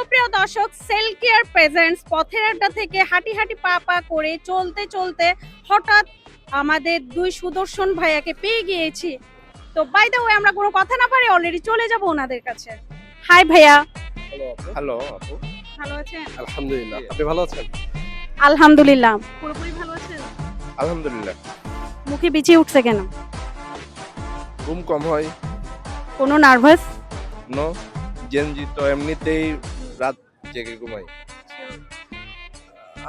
সুপ্রিয় দর্শক sell care presents পথের আড্ডা থেকে হাঁটি হাঁটি পা পা করে চলতে চলতে হঠাৎ আমাদের দুই সুদর্শন ভাইয়াকে পেয়ে গিয়েছি। তো বাই দ্য ওয়ে আমরা কোনো কথা না পারি অলরেডি চলে যাব ওনাদের কাছে। হাই ভাইয়া। হ্যালো আপু। ভালো আছেন? আলহামদুলিল্লাহ। আপনি ভালো আছেন? আলহামদুলিল্লাহ। পুরোপুরি ভালো আছেন? আলহামদুলিল্লাহ। মুখে বিচিয়ে উঠছে কেন? ঘুম কম হয়। কোনো নার্ভাস নো জেনজি তো এমনিতেই জেগে ঘুমাই।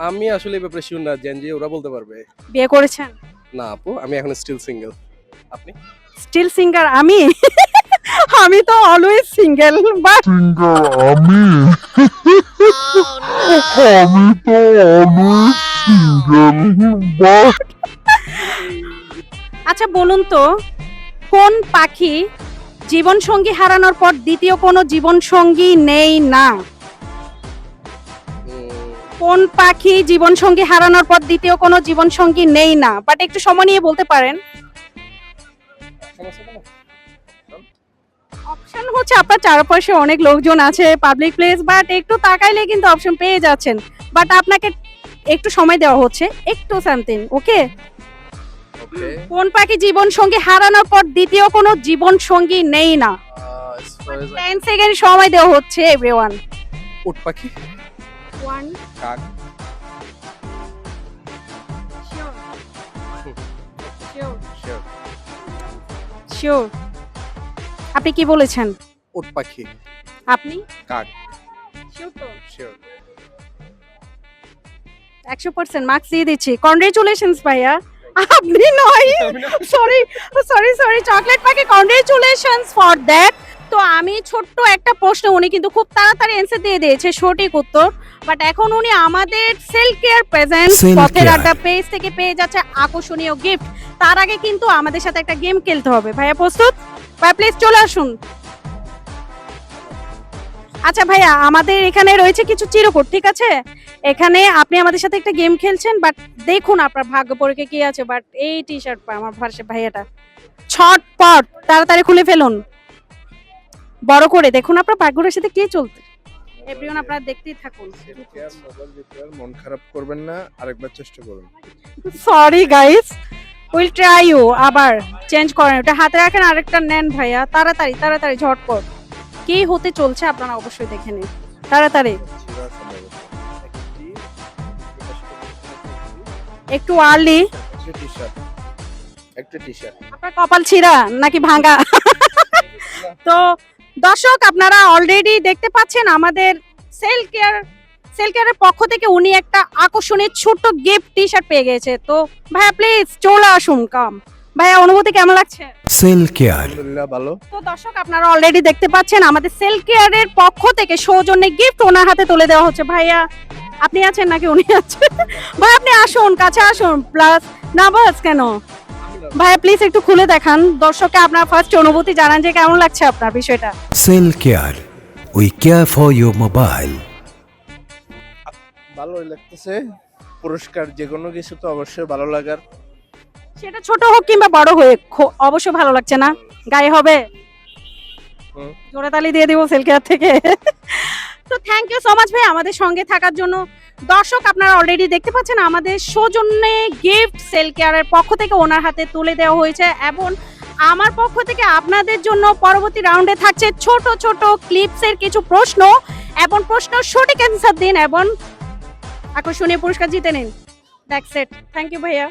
আমি আসলে এই ব্যাপারে শিওর না জেনজি ওরা বলতে পারবে। বিয়ে করেছেন? না আপু আমি এখন স্টিল সিঙ্গেল আপনি? স্টিল সিঙ্গার আমি? আমি তো অলওয়েজ সিঙ্গেল বাট আমি? আমি তো অলওয়েজ সিঙ্গেল বাট আচ্ছা বলুন তো কোন পাখি জীবন সঙ্গী হারানোর পর দ্বিতীয় কোনো জীবন সঙ্গী নেই না? কোন পাখি জীবন সঙ্গী হারানোর পর দ্বিতীয় কোনো জীবন সঙ্গী নেই না? বাট একটু সময় নিয়ে বলতে পারেন। অপশন হচ্ছে আপনার চারপাশে অনেক লোকজন আছে পাবলিক প্লেস বাট একটু তাকাইলে কিন্তু অপশন পেয়ে যাচ্ছেন। বাট আপনাকে একটু সময় দেওয়া হচ্ছে একটু সামথিং ওকে কোন পাখি জীবন সঙ্গী হারানোর পর দ্বিতীয় কোনো জীবন সঙ্গী নেই না? Uh, as far as I- ten second সময় দেওয়া হচ্ছে এভরিওয়ান উট পাখি? ওয়ান কাক? শিওর শিওর আপনি কি বলেছেন? উট পাখি। আপনি? কাক। শিওর তো শিওর একশো পার্সেন্ট মার্কস দিয়ে দিচ্ছি। কংগ্রেচুলেশনস ভাইয়া। আপনি নয়। সরি সরি সরি চকলেট পাখি। কংগ্রেচুলেশনস ফর দ্যাট তো আমি ছোট্ট একটা প্রশ্ন উনি কিন্তু খুব তাড়াতাড়ি অ্যান্সার দিয়ে দিয়েছে সঠিক উত্তর। বাট এখন উনি আমাদের সেল কেয়ার প্রেজেন্ট পথের আড্ডা পেজ থেকে পেয়ে যাচ্ছে আকর্ষণীয় গিফট তার আগে কিন্তু আমাদের সাথে একটা গেম খেলতে হবে। ভাইয়া প্রস্তুত? ভাই প্লিজ চলে আসুন। আচ্ছা ভাইয়া আমাদের এখানে রয়েছে কিছু চিরকুট ঠিক আছে? এখানে আপনি আমাদের সাথে একটা গেম খেলছেন বাট দেখুন আপনার ভাগ্য পরীক্ষা কি আছে। বাট এই টি শার্ট আমার ভাইয়াটা। ছটপট তাড়াতাড়ি খুলে ফেলুন। বড় করে। দেখুন আপনার ভাগ্যটার সাথে কে চলতে এভরিওয়ান আপনারা দেখতেই থাকুন। মন খারাপ করবেন না আরেকবার চেষ্টা করুন। Sorry guys will try you আবার চেঞ্জ করেন। ওটা হাতে রাখেন আরেকটা নেন ভাইয়া। তাড়াতাড়ি তাড়াতাড়ি ঝটপট। কি হতে চলছে আপনারা অবশ্যই দেখে নিন। তাড়াতাড়ি। একটি আর্লি। একটা টি শার্ট আপনার কপাল ছিঁড়া নাকি ভাঙা? তো দর্শক আপনারা অলরেডি দেখতে পাচ্ছেন আমাদের সেল কেয়ার সেল কেয়ারের পক্ষ থেকে উনি একটা আকর্ষণীয় ছোট্ট গিফট টি শার্ট পেয়ে গেছে। তো ভাইয়া প্লিজ চলে আসুন কাম ভাইয়া অনুভূতি কেমন লাগছে? সেল কেয়ার ভালো। তো দর্শক আপনারা অলরেডি দেখতে পাচ্ছেন আমাদের সেল কেয়ারের পক্ষ থেকে সৌজন্যে গিফট ওনার হাতে তুলে দেওয়া হচ্ছে। ভাইয়া আপনি আছেন নাকি? উনি আছেন। ভাই আপনি আসুন কাছে আসুন। প্লাস না বাস কেন? ভাইয়া প্লিজ একটু খুলে দেখান। দর্শককে আপনার ফার্স্ট অনুভূতি জানান যে কেমন লাগছে আপনার বিষয়টা। Cell care we care for your mobile ভালোই লাগতেছে। পুরস্কার যে কোনো কিছু তো অবশ্যই ভালো লাগার। সেটা ছোট হোক কিংবা বড় হোক খো- অবশ্যই ভালো লাগছে না। গায়ে হবে। হুম। জোরে তালি দিয়ে দিব সেল কেয়ার থেকে। তো থ্যাংক ইউ সো মাচ ভাই, আমাদের সঙ্গে থাকার জন্য। দর্শক, আপনারা অলরেডি দেখতে পাচ্ছেন, আমাদের সৌজন্যে গিফট সেল কেয়ারের পক্ষ থেকে ওনার হাতে তুলে দেওয়া হয়েছে এবং আমার পক্ষ থেকে আপনাদের জন্য পরবর্তী রাউন্ডে থাকছে ছোট ছোট ক্লিপসের কিছু প্রশ্ন এবং প্রশ্ন সঠিক অ্যান্সার দিন এবং আকর্ষণীয় পুরস্কার জিতে নিন। দ্যাটস ইট থ্যাংক ইউ ভাইয়া।